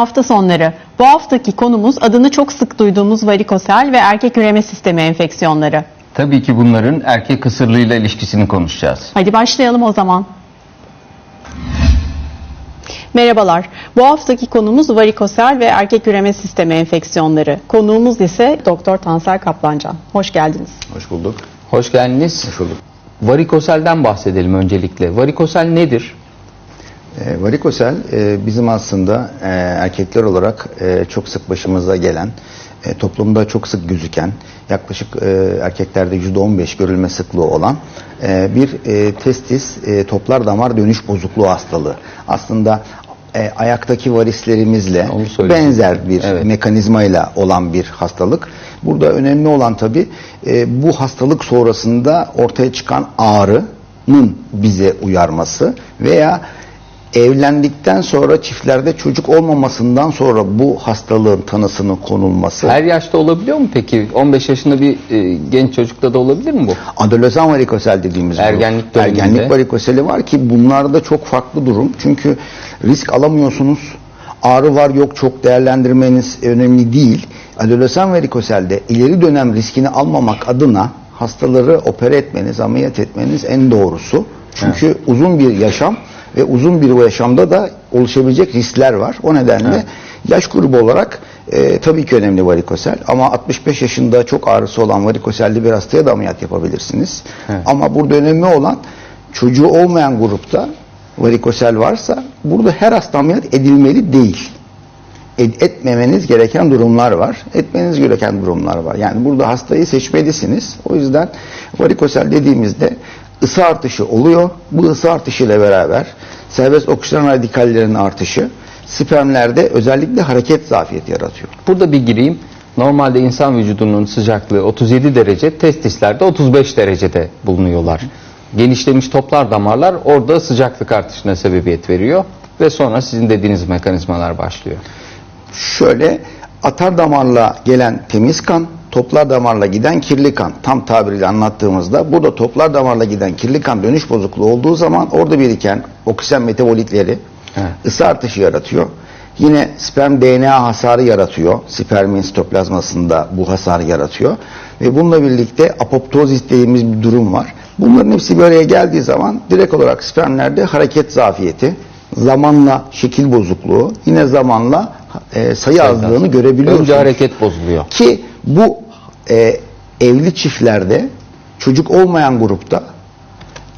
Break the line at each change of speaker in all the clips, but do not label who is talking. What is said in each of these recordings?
Hafta sonları. Bu haftaki konumuz adını çok sık duyduğumuz varikosel ve erkek üreme sistemi enfeksiyonları.
Tabii ki bunların erkek kısırlığıyla ilişkisini konuşacağız.
Hadi başlayalım o zaman. Merhabalar. Bu haftaki konumuz varikosel ve erkek üreme sistemi enfeksiyonları. Konuğumuz ise Doktor Tansel Kaplancan. Hoş geldiniz.
Hoş bulduk.
Hoş geldiniz.
Hoş bulduk.
Varikoselden bahsedelim öncelikle. Varikosel nedir?
E, varikosel e, bizim aslında e, erkekler olarak e, çok sık başımıza gelen, e, toplumda çok sık gözüken, yaklaşık e, erkeklerde %15 görülme sıklığı olan e, bir e, testis e, toplar damar dönüş bozukluğu hastalığı. Aslında e, ayaktaki varislerimizle benzer bir
Evet.
mekanizmayla olan bir hastalık. Burada önemli olan tabii e, bu hastalık sonrasında ortaya çıkan ağrının bize uyarması veya evlendikten sonra çiftlerde çocuk olmamasından sonra bu hastalığın tanısının konulması.
Her yaşta olabiliyor mu peki? 15 yaşında bir e, genç çocukta da olabilir mi bu?
Adolesan varikosel dediğimiz.
Ergenlik döneminde.
Ergenlik varikoseli var ki bunlarda çok farklı durum. Çünkü risk alamıyorsunuz. Ağrı var yok çok değerlendirmeniz önemli değil. Adolesan varikoselde ileri dönem riskini almamak adına hastaları opere etmeniz, ameliyat etmeniz en doğrusu. Çünkü uzun bir yaşam ve uzun bir yaşamda da oluşabilecek riskler var. O nedenle yaş grubu olarak e, tabii ki önemli varikosel ama 65 yaşında çok ağrısı olan varikoselli bir hastaya da ameliyat yapabilirsiniz.
Evet.
Ama burada önemli olan çocuğu olmayan grupta varikosel varsa burada her hasta ameliyat edilmeli değil. Ed- etmemeniz gereken durumlar var. Etmeniz gereken durumlar var. Yani burada hastayı seçmelisiniz. O yüzden varikosel dediğimizde ısı artışı oluyor. Bu ısı artışı ile beraber serbest oksijen radikallerinin artışı spermlerde özellikle hareket zafiyeti yaratıyor.
Burada bir gireyim. Normalde insan vücudunun sıcaklığı 37 derece, testislerde 35 derecede bulunuyorlar. Genişlemiş toplar damarlar orada sıcaklık artışına sebebiyet veriyor ve sonra sizin dediğiniz mekanizmalar başlıyor.
Şöyle atar damarla gelen temiz kan, toplar damarla giden kirli kan tam tabiriyle anlattığımızda burada toplar damarla giden kirli kan dönüş bozukluğu olduğu zaman orada biriken oksijen metabolitleri
Evet.
ısı artışı yaratıyor. Yine sperm DNA hasarı yaratıyor. Spermin sitoplazmasında bu hasarı yaratıyor. Ve bununla birlikte apoptozis dediğimiz bir durum var. Bunların hepsi bir araya geldiği zaman direkt olarak spermlerde hareket zafiyeti, zamanla şekil bozukluğu, yine zamanla e, sayı azlığını görebiliyorsunuz.
Önce hareket bozuluyor.
Ki bu e, evli çiftlerde çocuk olmayan grupta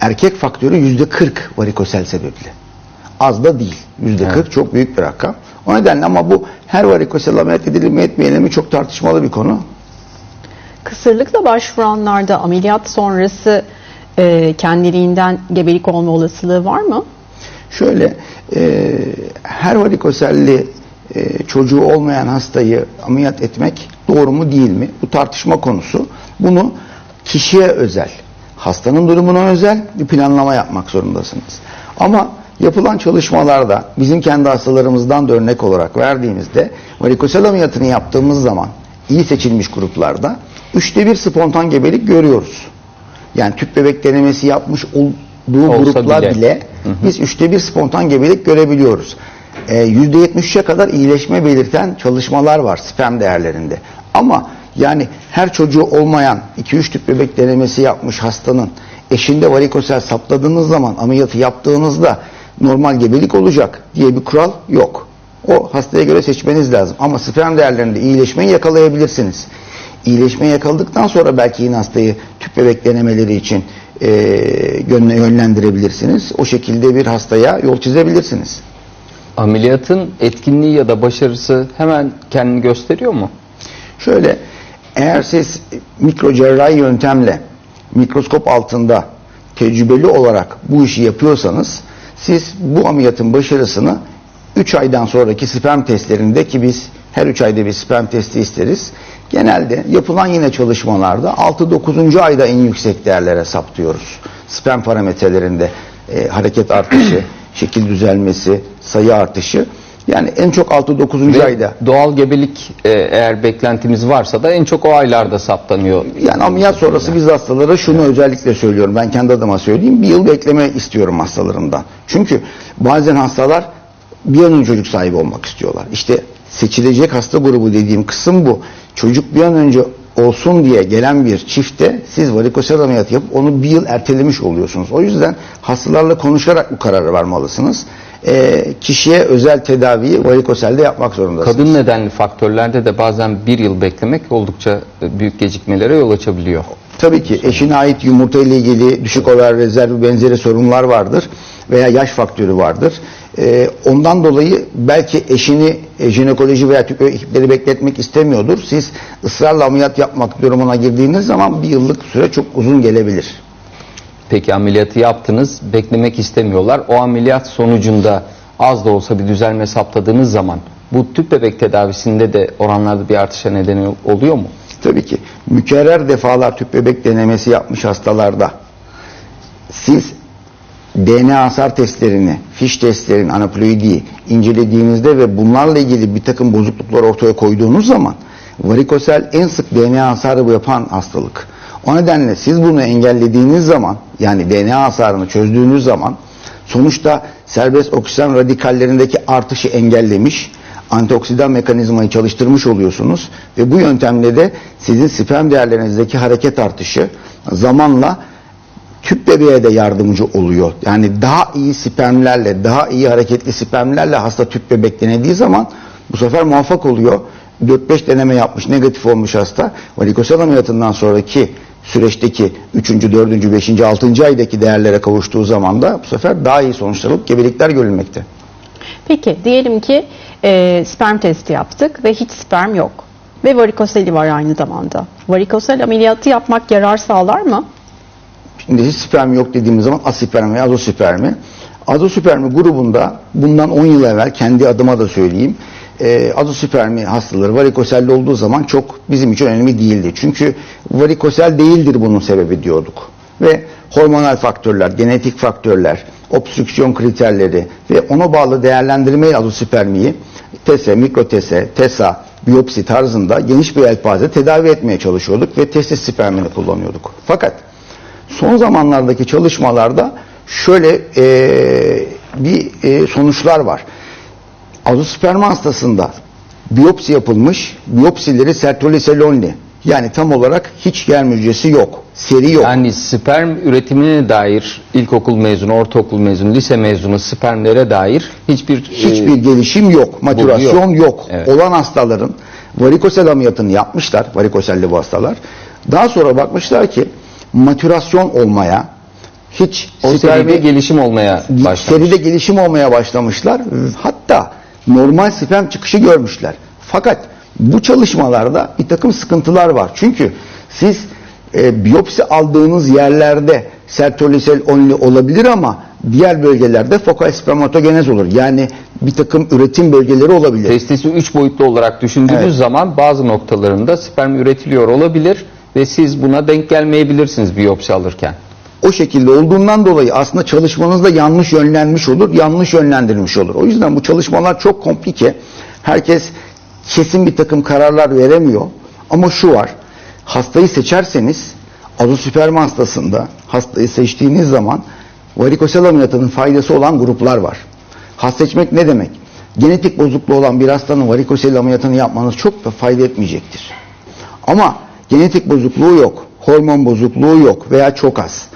erkek faktörü yüzde 40 varikosel sebepli. Az da değil. Yüzde 40 çok büyük bir rakam. O nedenle ama bu her varikosel ameliyat edilir mi etmeyelim mi çok tartışmalı bir konu.
Kısırlıkla başvuranlarda ameliyat sonrası e, kendiliğinden gebelik olma olasılığı var mı?
Şöyle e, her varikoselli e, çocuğu olmayan hastayı ameliyat etmek doğru mu değil mi? Bu tartışma konusu. Bunu kişiye özel, hastanın durumuna özel bir planlama yapmak zorundasınız. Ama yapılan çalışmalarda bizim kendi hastalarımızdan da örnek olarak verdiğimizde varikosel ameliyatını yaptığımız zaman iyi seçilmiş gruplarda üçte bir spontan gebelik görüyoruz. Yani tüp bebek denemesi yapmış olduğu
Olsa
gruplar
bile.
bile, biz üçte bir spontan gebelik görebiliyoruz. Ee, Yüzde 73'e kadar iyileşme belirten çalışmalar var sperm değerlerinde. Ama yani her çocuğu olmayan 2-3 tüp bebek denemesi yapmış hastanın eşinde varikosel sapladığınız zaman ameliyatı yaptığınızda normal gebelik olacak diye bir kural yok. O hastaya göre seçmeniz lazım. Ama sperm değerlerinde iyileşmeyi yakalayabilirsiniz. İyileşmeyi yakaladıktan sonra belki yine hastayı tüp bebek denemeleri için e, yönle- yönlendirebilirsiniz. O şekilde bir hastaya yol çizebilirsiniz.
Ameliyatın etkinliği ya da başarısı hemen kendini gösteriyor mu?
Şöyle eğer siz mikro cerrahi yöntemle mikroskop altında tecrübeli olarak bu işi yapıyorsanız siz bu ameliyatın başarısını 3 aydan sonraki sperm testlerinde ki biz her 3 ayda bir sperm testi isteriz. Genelde yapılan yine çalışmalarda 6-9. ayda en yüksek değerlere saptıyoruz. Sperm parametrelerinde e, hareket artışı, şekil düzelmesi, sayı artışı. Yani en çok 6-9.
Ve
ayda.
doğal gebelik e, eğer beklentimiz varsa da en çok o aylarda saptanıyor.
Yani ameliyat sonrası biz hastalara şunu özellikle söylüyorum. Ben kendi adıma söyleyeyim. Bir yıl bekleme istiyorum hastalarımdan. Çünkü bazen hastalar bir an önce çocuk sahibi olmak istiyorlar. İşte seçilecek hasta grubu dediğim kısım bu. Çocuk bir an önce olsun diye gelen bir çifte siz varikosel ameliyatı yapıp onu bir yıl ertelemiş oluyorsunuz. O yüzden hastalarla konuşarak bu kararı vermelisiniz. Ee, kişiye özel tedaviyi varikoselde yapmak zorundasınız.
Kadın nedenli faktörlerde de bazen bir yıl beklemek oldukça e, büyük gecikmelere yol açabiliyor.
Tabii ki eşine ait yumurta ile ilgili düşük over rezervi benzeri sorunlar vardır veya yaş faktörü vardır. Ee, ondan dolayı belki eşini e, jinekoloji veya tüp ekipleri bekletmek istemiyordur. Siz ısrarla ameliyat yapmak durumuna girdiğiniz zaman bir yıllık süre çok uzun gelebilir.
Peki ameliyatı yaptınız, beklemek istemiyorlar. O ameliyat sonucunda az da olsa bir düzelme saptadığınız zaman bu tüp bebek tedavisinde de oranlarda bir artışa neden oluyor mu?
Tabii ki mükerrer defalar tüp bebek denemesi yapmış hastalarda siz DNA hasar testlerini, fiş testlerini, anaploidiyi incelediğinizde ve bunlarla ilgili bir takım bozukluklar ortaya koyduğunuz zaman varikosel en sık DNA hasarı yapan hastalık. O nedenle siz bunu engellediğiniz zaman yani DNA hasarını çözdüğünüz zaman sonuçta serbest oksijen radikallerindeki artışı engellemiş, antioksidan mekanizmayı çalıştırmış oluyorsunuz ve bu yöntemle de sizin sperm değerlerinizdeki hareket artışı zamanla tüp bebeğe de yardımcı oluyor. Yani daha iyi spermlerle, daha iyi hareketli spermlerle hasta tüp bebek denediği zaman bu sefer muvaffak oluyor. 4-5 deneme yapmış, negatif olmuş hasta. Varikosel ameliyatından sonraki süreçteki 3. 4. 5. 6. aydaki değerlere kavuştuğu zaman da bu sefer daha iyi sonuçlar alıp gebelikler görülmekte.
Peki diyelim ki e, sperm testi yaptık ve hiç sperm yok. Ve varikoseli var aynı zamanda. Varikosel ameliyatı yapmak yarar sağlar mı?
Şimdi hiç sperm yok dediğimiz zaman aspermi veya azospermi. Azospermi grubunda bundan 10 yıl evvel kendi adıma da söyleyeyim. E, azospermi hastaları varikoselde olduğu zaman çok bizim için önemli değildi. Çünkü varikosel değildir bunun sebebi diyorduk. Ve hormonal faktörler, genetik faktörler, obstrüksiyon kriterleri ve ona bağlı değerlendirmeyle azospermiyi TESE, mikrotese, TESA, biyopsi tarzında geniş bir yelpaze tedavi etmeye çalışıyorduk ve testis spermini kullanıyorduk. Fakat son zamanlardaki çalışmalarda şöyle e, bir e, sonuçlar var. Azosperma hastasında biyopsi yapılmış, biyopsileri sertolise only. Yani tam olarak hiç germ hücresi yok, seri yok.
Yani sperm üretimine dair ilkokul mezunu, ortaokul mezunu, lise mezunu spermlere dair hiçbir
Hiçbir
e,
gelişim yok, matürasyon
yok.
yok.
Evet.
Olan hastaların varikosel ameliyatını yapmışlar, varikoselli bu hastalar. Daha sonra bakmışlar ki matürasyon olmaya, hiç
o seride gelişim olmaya başlamış.
seride gelişim olmaya başlamışlar. Hatta normal sperm çıkışı görmüşler. Fakat bu çalışmalarda bir takım sıkıntılar var. Çünkü siz e, biyopsi aldığınız yerlerde sertolisel only olabilir ama diğer bölgelerde fokal spermatogenez olur. Yani bir takım üretim bölgeleri olabilir.
Testisi 3 boyutlu olarak düşündüğünüz
Evet.
zaman bazı noktalarında sperm üretiliyor olabilir ve siz buna denk gelmeyebilirsiniz biyopsi alırken.
o şekilde olduğundan dolayı aslında çalışmanız da yanlış yönlenmiş olur, yanlış yönlendirilmiş olur. O yüzden bu çalışmalar çok komplike. Herkes kesin bir takım kararlar veremiyor. Ama şu var, hastayı seçerseniz azosperma hastasında hastayı seçtiğiniz zaman varikosel ameliyatının faydası olan gruplar var. Hasta seçmek ne demek? Genetik bozukluğu olan bir hastanın varikosel ameliyatını yapmanız çok da fayda etmeyecektir. Ama genetik bozukluğu yok, hormon bozukluğu yok veya çok az.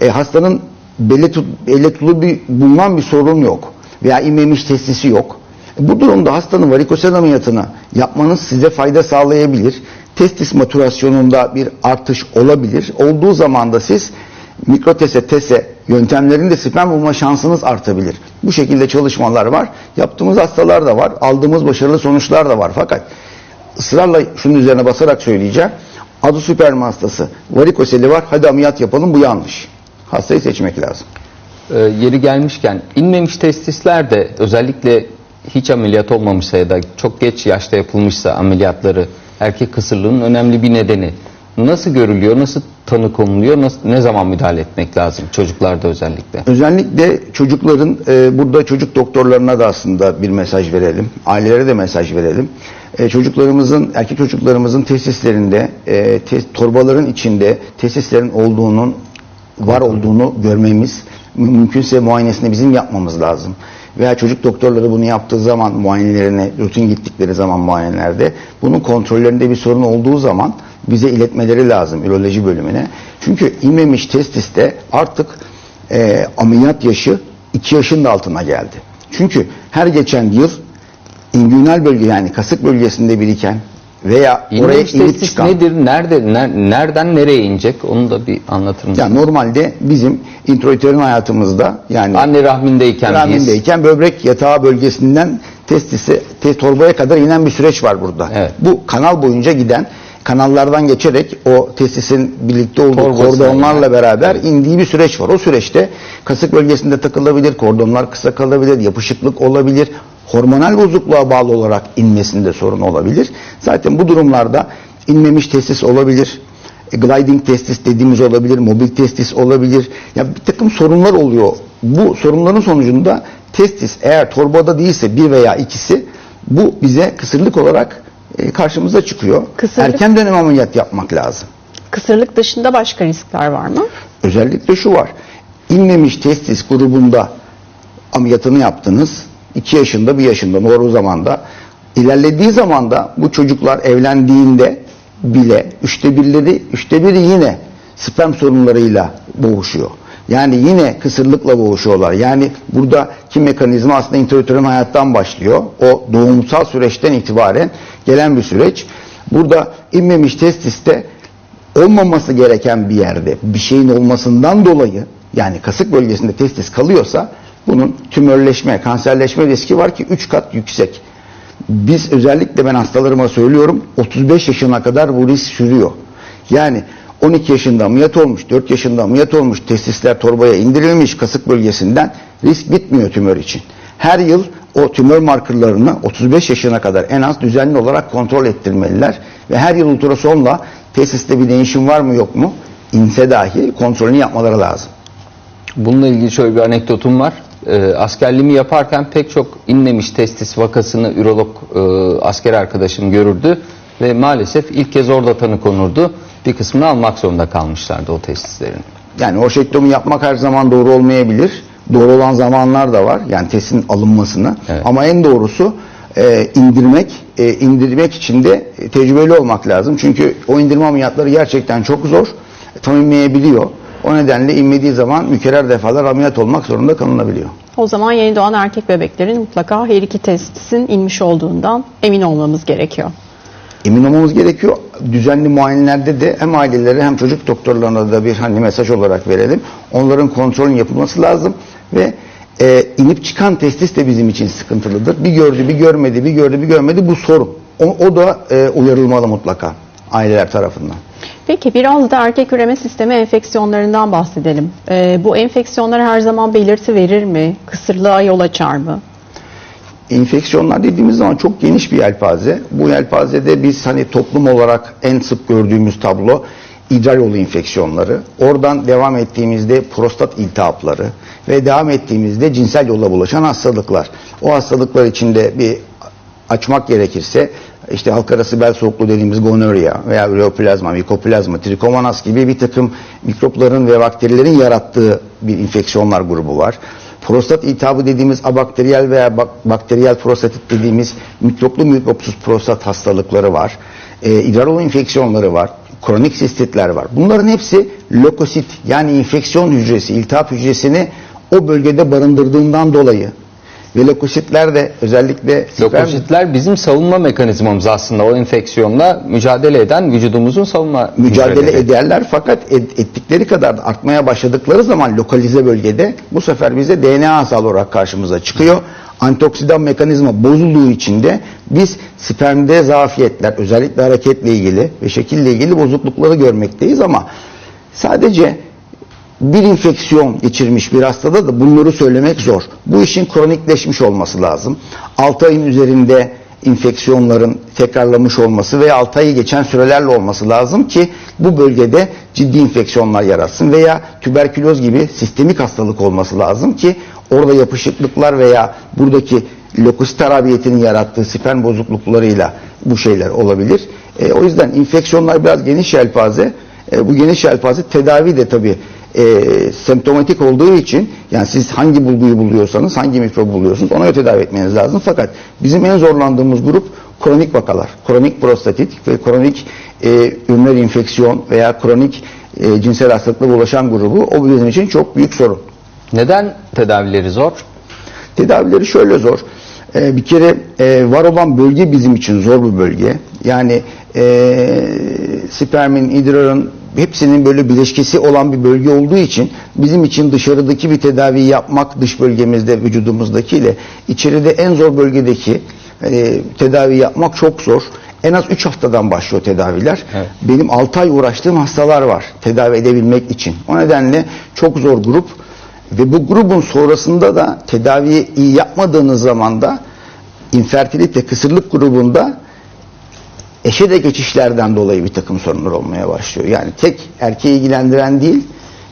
E, hastanın belli, bir, bulunan bir sorun yok veya inmemiş testisi yok. E, bu durumda hastanın varikosel ameliyatını yapmanız size fayda sağlayabilir. Testis maturasyonunda bir artış olabilir. Olduğu zaman da siz mikrotese, tese yöntemlerinde sperm bulma şansınız artabilir. Bu şekilde çalışmalar var. Yaptığımız hastalar da var. Aldığımız başarılı sonuçlar da var. Fakat ısrarla şunun üzerine basarak söyleyeceğim. Adı süperma hastası. Varikoseli var. Hadi ameliyat yapalım. Bu yanlış. Hastayı seçmek lazım.
Ee, yeri gelmişken inmemiş testisler de özellikle hiç ameliyat olmamışsa ya da çok geç yaşta yapılmışsa ameliyatları erkek kısırlığının önemli bir nedeni. Nasıl görülüyor, nasıl tanı konuluyor, nasıl, ne zaman müdahale etmek lazım çocuklarda özellikle?
Özellikle çocukların e, burada çocuk doktorlarına da aslında bir mesaj verelim. Ailelere de mesaj verelim. E, çocuklarımızın, erkek çocuklarımızın tesislerinde, e, te- torbaların içinde tesislerin olduğunun var olduğunu görmemiz, mümkünse muayenesini bizim yapmamız lazım. veya çocuk doktorları bunu yaptığı zaman muayenelerine, rutin gittikleri zaman muayenelerde bunun kontrollerinde bir sorun olduğu zaman bize iletmeleri lazım üroloji bölümüne. Çünkü inmemiş testiste artık e, ameliyat yaşı 2 yaşın da altına geldi. Çünkü her geçen yıl inguinal bölge yani kasık bölgesinde biriken veya oraya
İnmemiş
inip çıkan
nedir? Nerede, ner- nereden nereye inecek? Onu da bir anlatır mısın?
ya normalde bizim introiterin hayatımızda yani
Anne rahmindeyken biz
rahmindeyken böbrek yatağı bölgesinden testise, te, torbaya kadar inen bir süreç var burada.
Evet.
Bu kanal boyunca giden kanallardan geçerek o testisin birlikte olduğu
Torbasına
kordonlarla
inen.
beraber indiği bir süreç var. O süreçte kasık bölgesinde takılabilir, kordonlar kısa kalabilir, yapışıklık olabilir, hormonal bozukluğa bağlı olarak inmesinde sorun olabilir. Zaten bu durumlarda inmemiş testis olabilir, e, gliding testis dediğimiz olabilir, mobil testis olabilir. Ya bir takım sorunlar oluyor. Bu sorunların sonucunda testis eğer torbada değilse bir veya ikisi bu bize kısırlık olarak karşımıza çıkıyor.
Kısırlık-
Erken dönem ameliyat yapmak lazım.
Kısırlık dışında başka riskler var mı?
Özellikle şu var. İnmemiş testis grubunda ameliyatını yaptınız. 2 yaşında, 1 yaşında doğru zamanda. ilerlediği zaman da bu çocuklar evlendiğinde bile üçte birleri, üçte biri yine sperm sorunlarıyla boğuşuyor. Yani yine kısırlıkla boğuşuyorlar. Yani buradaki mekanizma aslında intraüterin hayattan başlıyor. O doğumsal süreçten itibaren gelen bir süreç. Burada inmemiş testiste olmaması gereken bir yerde bir şeyin olmasından dolayı yani kasık bölgesinde testis kalıyorsa bunun tümörleşme, kanserleşme riski var ki 3 kat yüksek. Biz özellikle ben hastalarıma söylüyorum 35 yaşına kadar bu risk sürüyor. Yani 12 yaşında ameliyat olmuş, 4 yaşında ameliyat olmuş, testisler torbaya indirilmiş kasık bölgesinden risk bitmiyor tümör için. Her yıl o tümör markerlarını 35 yaşına kadar en az düzenli olarak kontrol ettirmeliler ve her yıl ultrasonla tesiste bir değişim var mı yok mu inse dahi kontrolünü yapmaları lazım.
Bununla ilgili şöyle bir anekdotum var. Ee, askerliğimi yaparken pek çok inmemiş testis vakasını ürolog e, asker arkadaşım görürdü ve maalesef ilk kez orada tanı konurdu. Bir kısmını almak zorunda kalmışlardı o testislerin.
Yani orşektomi yapmak her zaman doğru olmayabilir. Doğru olan zamanlar da var. Yani testin alınmasını.
Evet.
Ama en doğrusu e, indirmek. E, indirmek için de tecrübeli olmak lazım. Çünkü o indirme ameliyatları gerçekten çok zor. Tam inmeyebiliyor. O nedenle inmediği zaman mükerrer defalar ameliyat olmak zorunda kalınabiliyor.
O zaman yeni doğan erkek bebeklerin mutlaka her iki testisin inmiş olduğundan emin olmamız gerekiyor.
Emin olmamız gerekiyor. Düzenli muayenelerde de hem ailelere hem çocuk doktorlarına da bir hani mesaj olarak verelim. Onların kontrolün yapılması lazım ve e, inip çıkan testis de bizim için sıkıntılıdır. Bir gördü, bir görmedi, bir gördü, bir görmedi bu sorun. O, o da e, uyarılmalı mutlaka aileler tarafından.
Peki biraz da erkek üreme sistemi enfeksiyonlarından bahsedelim. Ee, bu enfeksiyonlar her zaman belirti verir mi? Kısırlığa yol açar mı?
Enfeksiyonlar dediğimiz zaman çok geniş bir yelpaze. Bu yelpazede biz hani toplum olarak en sık gördüğümüz tablo idrar yolu enfeksiyonları. Oradan devam ettiğimizde prostat iltihapları ve devam ettiğimizde cinsel yolla bulaşan hastalıklar. O hastalıklar içinde bir açmak gerekirse işte halk arası bel soğukluğu dediğimiz gonorya veya üreoplazma, mikoplazma, trikomonas gibi bir takım mikropların ve bakterilerin yarattığı bir enfeksiyonlar grubu var. Prostat iltihabı dediğimiz abakteriyel veya bak- bakteriyel prostatit dediğimiz mikroplu mikropsuz prostat hastalıkları var. Ee, idrar yolu enfeksiyonları var. Kronik sistitler var. Bunların hepsi lökosit yani enfeksiyon hücresi, iltihap hücresini o bölgede barındırdığından dolayı ve lökositler de özellikle sperm-
Lökositler bizim savunma mekanizmamız aslında o enfeksiyonla mücadele eden vücudumuzun savunma
mücadele
hücreleri.
ederler fakat ettikleri kadar da artmaya başladıkları zaman lokalize bölgede bu sefer bize DNA hasarı olarak karşımıza çıkıyor. Antioksidan mekanizma bozulduğu için de biz spermde zafiyetler özellikle hareketle ilgili ve şekille ilgili bozuklukları görmekteyiz ama sadece bir infeksiyon geçirmiş bir hastada da bunları söylemek zor. Bu işin kronikleşmiş olması lazım. 6 ayın üzerinde infeksiyonların tekrarlamış olması ve 6 ayı geçen sürelerle olması lazım ki bu bölgede ciddi infeksiyonlar yaratsın veya tüberküloz gibi sistemik hastalık olması lazım ki orada yapışıklıklar veya buradaki lokusit harabiyetinin yarattığı sperm bozukluklarıyla bu şeyler olabilir. E, o yüzden infeksiyonlar biraz geniş yelpaze. E, bu geniş yelpaze tedavi de tabii e, semptomatik olduğu için yani siz hangi bulguyu buluyorsanız, hangi mikrobu buluyorsunuz ona tedavi etmeniz lazım. Fakat bizim en zorlandığımız grup kronik vakalar. Kronik prostatit ve kronik e, üriner infeksiyon veya kronik e, cinsel hastalıkla bulaşan grubu o bizim için çok büyük sorun.
Neden tedavileri zor?
Tedavileri şöyle zor. Ee, bir kere e, var olan bölge bizim için zor bir bölge. Yani e, spermin, idrarın hepsinin böyle bileşkesi olan bir bölge olduğu için bizim için dışarıdaki bir tedavi yapmak dış bölgemizde vücudumuzdakiyle içeride en zor bölgedeki e, tedavi yapmak çok zor. En az 3 haftadan başlıyor tedaviler.
Evet.
Benim 6 ay uğraştığım hastalar var tedavi edebilmek için. O nedenle çok zor grup. Ve bu grubun sonrasında da tedaviyi iyi yapmadığınız zaman da infertilite, kısırlık grubunda eşe de geçişlerden dolayı bir takım sorunlar olmaya başlıyor. Yani tek erkeği ilgilendiren değil,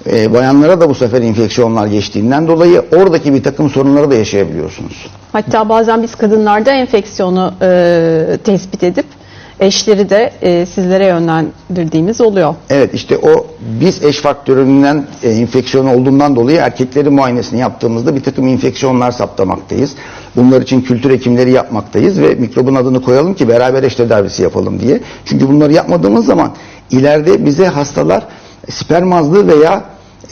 e, bayanlara da bu sefer enfeksiyonlar geçtiğinden dolayı oradaki bir takım sorunları da yaşayabiliyorsunuz.
Hatta bazen biz kadınlarda enfeksiyonu e, tespit edip eşleri de e, sizlere yönlendirdiğimiz oluyor.
Evet işte o biz eş faktöründen e, enfeksiyon olduğundan dolayı erkeklerin muayenesini yaptığımızda bir takım enfeksiyonlar saptamaktayız. Bunlar için kültür hekimleri yapmaktayız ve mikrobun adını koyalım ki beraber eş tedavisi yapalım diye. Çünkü bunları yapmadığımız zaman ileride bize hastalar sperm azlığı veya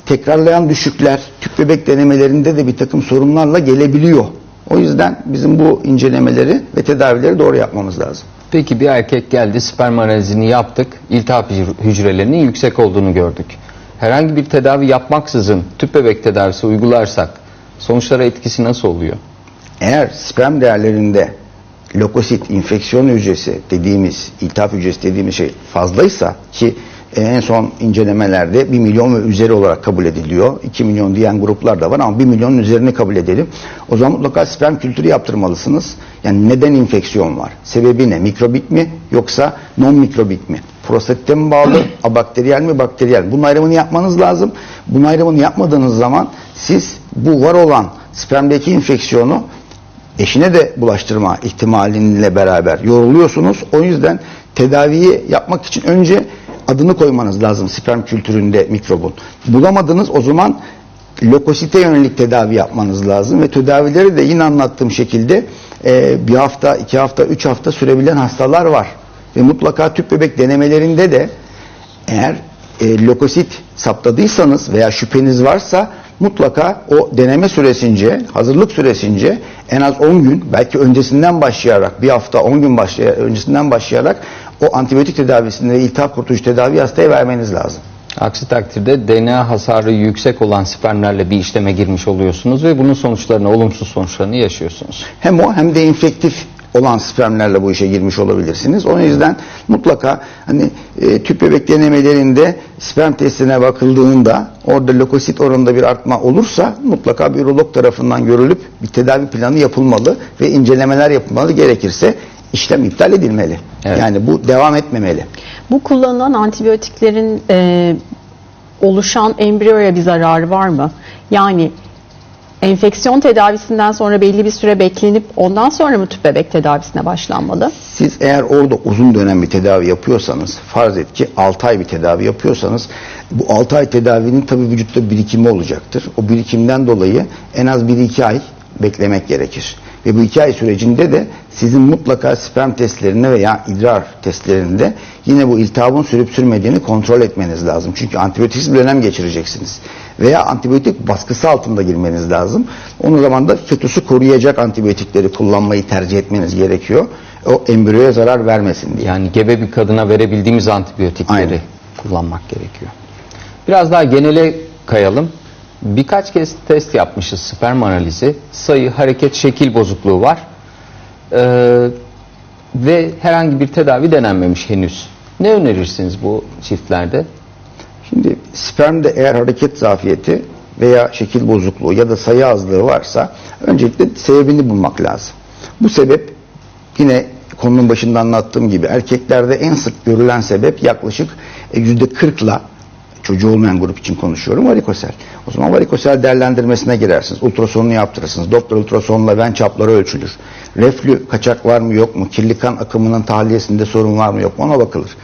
tekrarlayan düşükler, tüp bebek denemelerinde de bir takım sorunlarla gelebiliyor. O yüzden bizim bu incelemeleri ve tedavileri doğru yapmamız lazım.
Peki bir erkek geldi sperm analizini yaptık. İltihap hücre- hücrelerinin yüksek olduğunu gördük. Herhangi bir tedavi yapmaksızın tüp bebek tedavisi uygularsak sonuçlara etkisi nasıl oluyor?
Eğer sperm değerlerinde lökosit, infeksiyon hücresi dediğimiz, iltihap hücresi dediğimiz şey fazlaysa ki e, en son incelemelerde 1 milyon ve üzeri olarak kabul ediliyor. 2 milyon diyen gruplar da var ama 1 milyonun üzerini kabul edelim. O zaman mutlaka sperm kültürü yaptırmalısınız. Yani neden infeksiyon var? Sebebi ne? Mikrobik mi yoksa non mikrobik mi? Prostatite mi bağlı? Abakteriyel mi? Bakteriyel mi? Bunun ayrımını yapmanız lazım. Bunun ayrımını yapmadığınız zaman siz bu var olan spermdeki infeksiyonu eşine de bulaştırma ihtimalinle beraber yoruluyorsunuz. O yüzden tedaviyi yapmak için önce adını koymanız lazım sperm kültüründe mikrobun. Bulamadınız o zaman lökosite yönelik tedavi yapmanız lazım ve tedavileri de yine anlattığım şekilde e, bir hafta, iki hafta, üç hafta sürebilen hastalar var. Ve mutlaka tüp bebek denemelerinde de eğer e, lökosit saptadıysanız veya şüpheniz varsa mutlaka o deneme süresince, hazırlık süresince en az 10 gün belki öncesinden başlayarak bir hafta 10 gün başlay öncesinden başlayarak o antibiyotik tedavisinde ve iltihap kurtarıcı tedavi hastaya vermeniz lazım.
Aksi takdirde DNA hasarı yüksek olan spermlerle bir işleme girmiş oluyorsunuz ve bunun sonuçlarını, olumsuz sonuçlarını yaşıyorsunuz.
Hem o hem de infektif olan spermlerle bu işe girmiş olabilirsiniz. O yüzden mutlaka hani e, tüp bebek denemelerinde sperm testine bakıldığında orada lökosit oranında bir artma olursa mutlaka bir urolog tarafından görülüp bir tedavi planı yapılmalı ve incelemeler yapılmalı gerekirse işlem iptal edilmeli.
Evet.
Yani bu devam etmemeli.
Bu kullanılan antibiyotiklerin e, oluşan embriyoya bir zararı var mı? Yani enfeksiyon tedavisinden sonra belli bir süre beklenip ondan sonra mı tüp bebek tedavisine başlanmalı?
Siz eğer orada uzun dönem bir tedavi yapıyorsanız, farz et ki 6 ay bir tedavi yapıyorsanız, bu 6 ay tedavinin tabi vücutta birikimi olacaktır. O birikimden dolayı en az 1-2 ay beklemek gerekir. Ve bu 2 ay sürecinde de sizin mutlaka sperm testlerine veya idrar testlerinde yine bu iltihabın sürüp sürmediğini kontrol etmeniz lazım. Çünkü antibiyotiksiz bir dönem geçireceksiniz. Veya antibiyotik baskısı altında girmeniz lazım. Onun zaman da fetüsü koruyacak antibiyotikleri kullanmayı tercih etmeniz gerekiyor. O embriyoya zarar vermesin diye.
Yani gebe bir kadına verebildiğimiz antibiyotikleri
Aynen.
kullanmak gerekiyor. Biraz daha genele kayalım. Birkaç kez test yapmışız sperm analizi. Sayı, hareket, şekil bozukluğu var. Ee, ve herhangi bir tedavi denenmemiş henüz. Ne önerirsiniz bu çiftlerde?
Şimdi spermde eğer hareket zafiyeti veya şekil bozukluğu ya da sayı azlığı varsa öncelikle sebebini bulmak lazım. Bu sebep yine konunun başında anlattığım gibi erkeklerde en sık görülen sebep yaklaşık e, %40'la çocuğu olmayan grup için konuşuyorum varikosel. O zaman varikosel değerlendirmesine girersiniz. Ultrasonunu yaptırırsınız. Doppler ultrasonla ven çapları ölçülür. Reflü kaçak var mı yok mu? Kirli kan akımının tahliyesinde sorun var mı yok mu? Ona bakılır.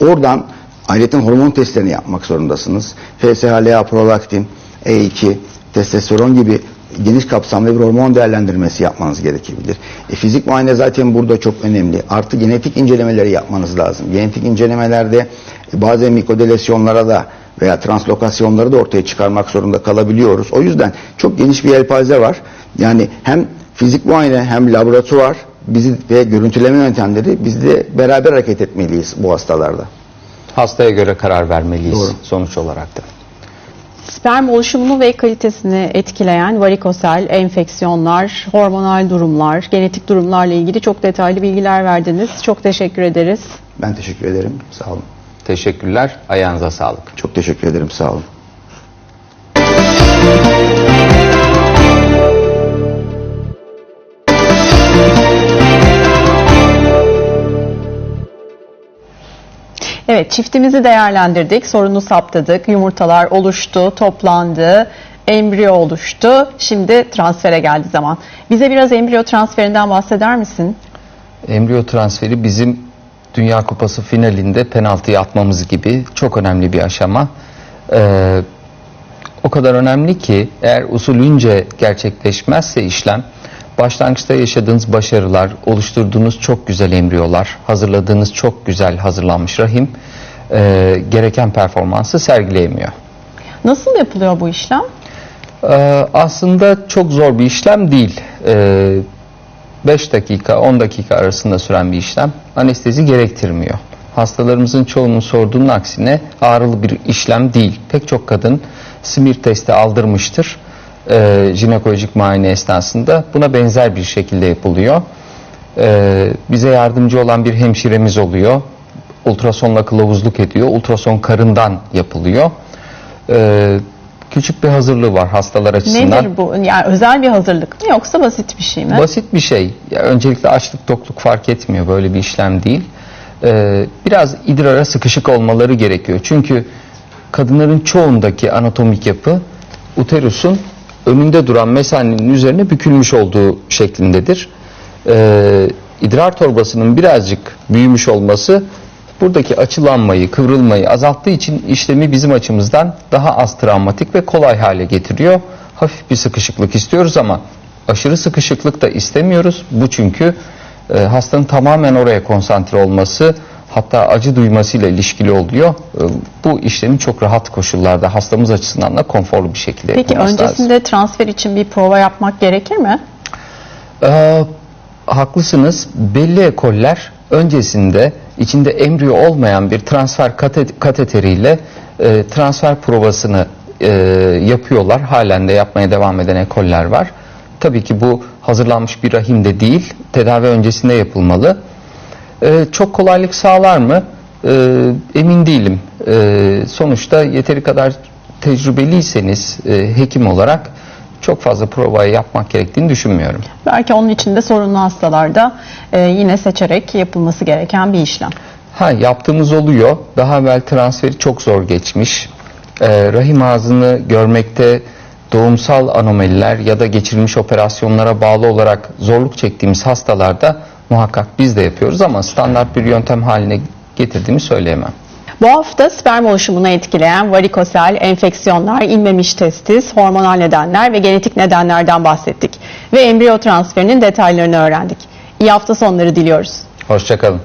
Oradan Ayrıca hormon testlerini yapmak zorundasınız. FSH, prolaktin, E2, testosteron gibi geniş kapsamlı bir hormon değerlendirmesi yapmanız gerekebilir. E, fizik muayene zaten burada çok önemli. Artı genetik incelemeleri yapmanız lazım. Genetik incelemelerde e, bazen mikodelesyonlara da veya translokasyonları da ortaya çıkarmak zorunda kalabiliyoruz. O yüzden çok geniş bir yelpaze var. Yani hem fizik muayene hem laboratuvar bizi ve görüntüleme yöntemleri biz de beraber hareket etmeliyiz bu hastalarda.
Hastaya göre karar vermeliyiz
Doğru.
sonuç olarak da.
Sperm oluşumunu ve kalitesini etkileyen varikosel, enfeksiyonlar, hormonal durumlar, genetik durumlarla ilgili çok detaylı bilgiler verdiniz. Çok teşekkür ederiz.
Ben teşekkür ederim. Sağ olun.
Teşekkürler. Ayağınıza sağlık.
Çok teşekkür ederim. Sağ olun.
Evet çiftimizi değerlendirdik, sorunu saptadık, yumurtalar oluştu, toplandı, embriyo oluştu. Şimdi transfere geldi zaman. Bize biraz embriyo transferinden bahseder misin?
Embriyo transferi bizim Dünya Kupası finalinde penaltıyı atmamız gibi çok önemli bir aşama. Ee, o kadar önemli ki eğer usulünce gerçekleşmezse işlem başlangıçta yaşadığınız başarılar, oluşturduğunuz çok güzel embriyolar, hazırladığınız çok güzel hazırlanmış rahim e, gereken performansı sergileyemiyor.
Nasıl yapılıyor bu işlem?
Ee, aslında çok zor bir işlem değil. 5 dakika 10 dakika arasında süren bir işlem. Anestezi gerektirmiyor. Hastalarımızın çoğunun sorduğunun aksine ağrılı bir işlem değil. Pek çok kadın simir testi aldırmıştır. E, jinekolojik muayene esnasında buna benzer bir şekilde yapılıyor. Ee, bize yardımcı olan bir hemşiremiz oluyor. Ultrasonla kılavuzluk ediyor. Ultrason karından yapılıyor. Ee, küçük bir hazırlığı var hastalar açısından.
Nedir bu? Yani özel bir hazırlık mı yoksa basit bir şey mi?
Basit bir şey. Ya öncelikle açlık tokluk fark etmiyor. Böyle bir işlem değil. Ee, biraz idrara sıkışık olmaları gerekiyor. Çünkü kadınların çoğundaki anatomik yapı uterusun önünde duran mesanenin üzerine bükülmüş olduğu şeklindedir. Ee, idrar torbasının birazcık büyümüş olması buradaki açılanmayı, kıvrılmayı azalttığı için işlemi bizim açımızdan daha az travmatik ve kolay hale getiriyor. Hafif bir sıkışıklık istiyoruz ama aşırı sıkışıklık da istemiyoruz. Bu çünkü e, hastanın tamamen oraya konsantre olması hatta acı duymasıyla ilişkili oluyor. E, bu işlemi çok rahat koşullarda hastamız açısından da konforlu bir şekilde
Peki
yapılması lazım.
öncesinde transfer için bir prova yapmak gerekir mi?
Ee, haklısınız. Belli ekoller öncesinde içinde embriyo olmayan bir transfer katet- kateteriyle e, transfer provasını e, yapıyorlar. Halen de yapmaya devam eden ekoller var. Tabii ki bu hazırlanmış bir rahimde değil, tedavi öncesinde yapılmalı. E, çok kolaylık sağlar mı? E, emin değilim. E, sonuçta yeteri kadar tecrübeliyseniz e, hekim olarak çok fazla provayı yapmak gerektiğini düşünmüyorum.
Belki onun için de sorunlu hastalarda e, yine seçerek yapılması gereken bir işlem.
Ha yaptığımız oluyor. Daha evvel transferi çok zor geçmiş. Ee, rahim ağzını görmekte doğumsal anomaliler ya da geçirilmiş operasyonlara bağlı olarak zorluk çektiğimiz hastalarda Muhakkak biz de yapıyoruz ama standart bir yöntem haline getirdiğimi söyleyemem.
Bu hafta sperm oluşumunu etkileyen varikosel, enfeksiyonlar, inmemiş testis, hormonal nedenler ve genetik nedenlerden bahsettik. Ve embriyo transferinin detaylarını öğrendik. İyi hafta sonları diliyoruz.
Hoşçakalın.